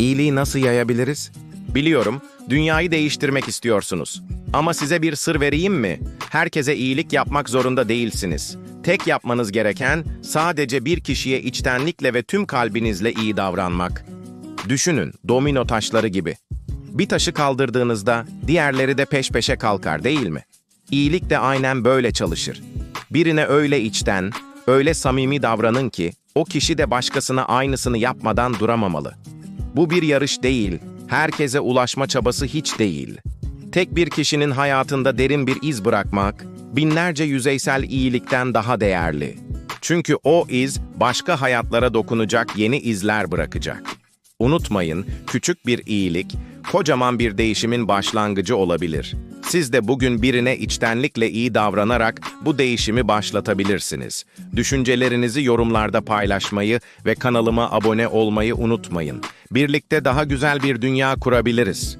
İyiliği nasıl yayabiliriz? Biliyorum, dünyayı değiştirmek istiyorsunuz. Ama size bir sır vereyim mi? Herkese iyilik yapmak zorunda değilsiniz. Tek yapmanız gereken sadece bir kişiye içtenlikle ve tüm kalbinizle iyi davranmak. Düşünün, domino taşları gibi. Bir taşı kaldırdığınızda diğerleri de peş peşe kalkar değil mi? İyilik de aynen böyle çalışır. Birine öyle içten, öyle samimi davranın ki o kişi de başkasına aynısını yapmadan duramamalı. Bu bir yarış değil, herkese ulaşma çabası hiç değil. Tek bir kişinin hayatında derin bir iz bırakmak, binlerce yüzeysel iyilikten daha değerli. Çünkü o iz başka hayatlara dokunacak yeni izler bırakacak. Unutmayın, küçük bir iyilik, kocaman bir değişimin başlangıcı olabilir. Siz de bugün birine içtenlikle iyi davranarak bu değişimi başlatabilirsiniz. Düşüncelerinizi yorumlarda paylaşmayı ve kanalıma abone olmayı unutmayın. Birlikte daha güzel bir dünya kurabiliriz.